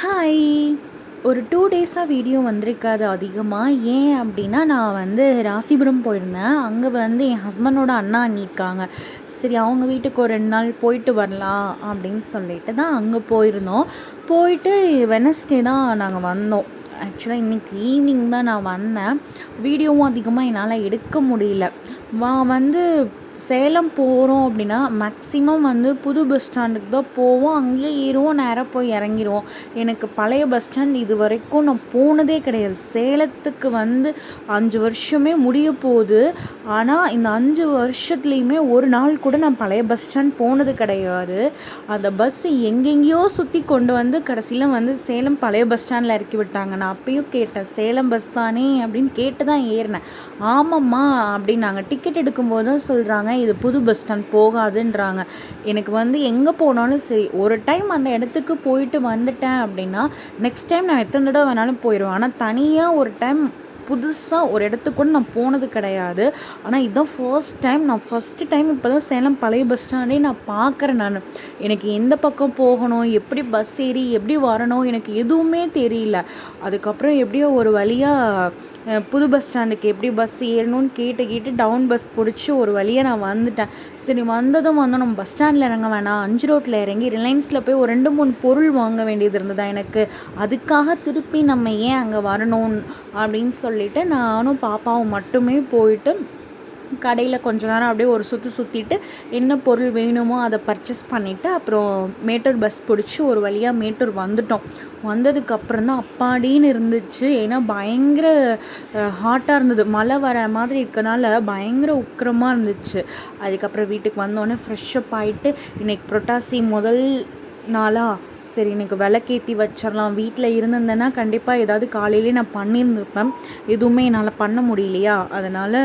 Hi ஒரு two டேஸாக video வந்திருக்காது அதிகமாக ஏன் அப்படின்னா நான் வந்து ராசிபுரம் போயிருந்தேன். அங்கே வந்து என் ஹஸ்பண்டோட அண்ணா அண்ணி இருக்காங்க. சரி அவங்க வீட்டுக்கு ஒரு ரெண்டு நாள் போயிட்டு வரலாம் அப்படின்னு சொல்லிட்டு தான் அங்கே போயிருந்தோம். போயிட்டு வெனஸ்டே தான் நாங்கள் வந்தோம். ஆக்சுவலாக இன்றைக்கி ஈவினிங் தான் நான் வந்தேன். வீடியோவும் அதிகமாக என்னால் எடுக்க முடியல. வா வந்து சேலம் போகிறோம் அப்படின்னா மேக்ஸிமம் வந்து புது பஸ் ஸ்டாண்டுக்கு தான் போவோம். அங்கேயே ஏறுவோம் நேராக போய் இறங்கிடுவோம் எனக்கு பழைய பஸ் ஸ்டாண்ட் இது வரைக்கும் நான் போனதே கிடையாது. சேலத்துக்கு வந்து அஞ்சு வருஷமே முடிய போகுது. ஆனால் இந்த அஞ்சு வருஷத்துலேயுமே ஒரு நாள் கூட நான் பழைய பஸ் ஸ்டாண்ட் போனது கிடையாது. அந்த பஸ்ஸு எங்கெங்கேயோ சுற்றி கொண்டு வந்து கடைசியில் வந்து சேலம் பழைய பஸ் ஸ்டாண்டில் இறக்கி விட்டாங்க. நான் அப்பயும் கேட்டேன் சேலம் பஸ் தானே? அப்படின்னு கேட்டு தான் ஏறினேன். ஆமாம்மா அப்படின்னாங்க டிக்கெட் எடுக்கும்போது தான் சொல்கிறாங்க சொல்கிறாங்க இது புது பஸ் ஸ்டாண்ட் போகாதுன்றாங்க. எனக்கு வந்து எங்கே போனாலும் சரி ஒரு டைம் அந்த இடத்துக்கு போயிட்டு வந்துட்டேன் அப்படின்னா நெக்ஸ்ட் டைம் நான் எத்தனை தடவை வேணாலும் போயிடுவேன் ஆனால் தனியாக ஒரு டைம் புதுசாக ஒரு இடத்துக்கு கூட நான் போனது கிடையாது. ஆனால் இதுதான் ஃபர்ஸ்ட் டைம் நான் ஃபஸ்ட்டு டைம் இப்போ தான் சேலம் பழைய பஸ் ஸ்டாண்டே நான் பார்க்குறேன் நான். எனக்கு எந்த பக்கம் போகணும் எப்படி பஸ் ஏறி எப்படி வரணும் எனக்கு எதுவுமே தெரியல. அதுக்கப்புறம் எப்படியோ ஒரு வழியாக புது பஸ் ஸ்டாண்டுக்கு எப்படி பஸ் ஏறணும்னு கேட்டு கேட்டு டவுன் பஸ் பிடிச்சி ஒரு வழியாக நான் வந்துட்டேன். சரி வந்ததும் வந்தோம் நம்ம பஸ் ஸ்டாண்டில் இறங்க வேணாம். அஞ்சு ரோட்டில் இறங்கி ரிலையன்ஸில் போய் ஒரு ரெண்டு மூணு பொருள் வாங்க வேண்டியது இருந்ததா எனக்கு? அதுக்காக திருப்பி நம்ம ஏன் அங்கே வரணும் அப்படின்னு சொல்லிவிட்டு நானும் பாப்பாவும் மட்டுமே போயிட்டு கடையில் கொஞ்ச நேரம் அப்படியே ஒரு சுற்றி சுற்றிட்டு என்ன பொருள் வேணுமோ அதை பர்ச்சேஸ் பண்ணிவிட்டு அப்புறம் மேட்டூர் பஸ் பிடிச்சி ஒரு வழியாக மேட்டூர் வந்துட்டோம். வந்ததுக்கப்புறம் தான் அப்பாடின்னு இருந்துச்சு. ஏன்னா பயங்கர ஹாட்டாக இருந்தது. மழை வர மாதிரி இருக்கனால பயங்கர உக்கிரமாக இருந்துச்சு. அதுக்கப்புறம் வீட்டுக்கு வந்தோடனே ஃப்ரெஷ்ஷப் ஆகிட்டு இன்றைக்கி புரட்டாசி முதல் நாளாக சரி எனக்கு விளக்கேற்றி வச்சிடலாம். வீட்டில் இருந்திருந்தேன்னா கண்டிப்பாக ஏதாவது காலையிலே நான் பண்ணியிருந்துருப்பேன். எதுவுமே என்னால் பண்ண முடியலையா? அதனால்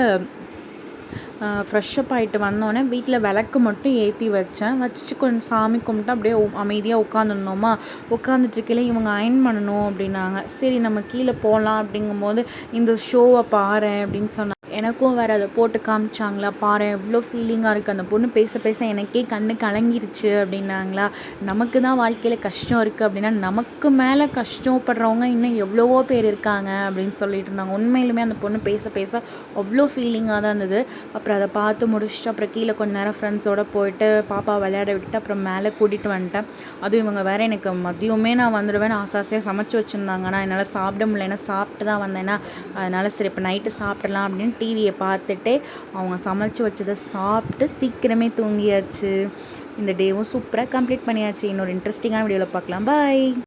ஃப்ரெஷ்ஷப் ஆகிட்டு வந்தோடனே வீட்டில் விளக்கு மட்டும் ஏற்றி வச்சேன். வச்சு கொஞ்சம் சாமி கும்பிட்டு அப்படியே அமைதியாக உட்காந்துருந்தோமா உட்காந்துட்ருக்கையில் இவங்க அயன் பண்ணணும் அப்படின்னாங்க. சரி நம்ம கீழே போகலாம் அப்படிங்கும்போது இந்த ஷோவை பாரு அப்படின்னு சொன்னாங்க. எனக்கும் வேறு அதை போட்டு காமிச்சாங்களா? பாரு எவ்வளோ ஃபீலிங்காக இருக்குது அந்த பொண்ணு பேச பேச எனக்கே கண்ணு கலங்கிருச்சு அப்படின்னாங்களா? நமக்கு தான் வாழ்க்கையில் கஷ்டம் இருக்குது அப்படின்னா நமக்கு மேலே கஷ்டப்படுறவங்க இன்னும் எவ்வளவோ பேர் இருக்காங்க அப்படின்னு சொல்லிட்டு இருந்தாங்க. உண்மையிலுமே அந்த பொண்ணு பேச பேச அவ்வளோ ஃபீலிங்காக தான் இருந்தது. அப்புறம் அதை பார்த்து முடிச்சுட்டு அப்புறம் கீழே கொஞ்ச நேரம் ஃப்ரெண்ட்ஸோடு போயிட்டு பாப்பா விளையாட விட்டுட்டு அப்புறம் மேலே கூட்டிகிட்டு வந்துட்டேன். அதுவும் இவங்க வேறு எனக்கு மதியமே நான் வந்துடுவேன் ஆசை ஆசையாக சமைச்சு வச்சுருந்தாங்க. ஆனால் என்னால் சாப்பிட முடியல. ஏன்னா சாப்பிட்டு தான் வந்தேன்னா அதனால் சரி இப்போ நைட்டு சாப்பிடலாம் அப்படின்னு டிவியை பார்த்துட்டு அவங்க சமைச்சு வச்சதை சாப்பிட்டு சீக்கிரமே தூங்கியாச்சு. இந்த டேவும் சூப்பராக கம்ப்ளீட் பண்ணியாச்சு. இன்னொரு இன்ட்ரெஸ்டிங்கான வீடியோவில் பார்க்கலாம். பாய்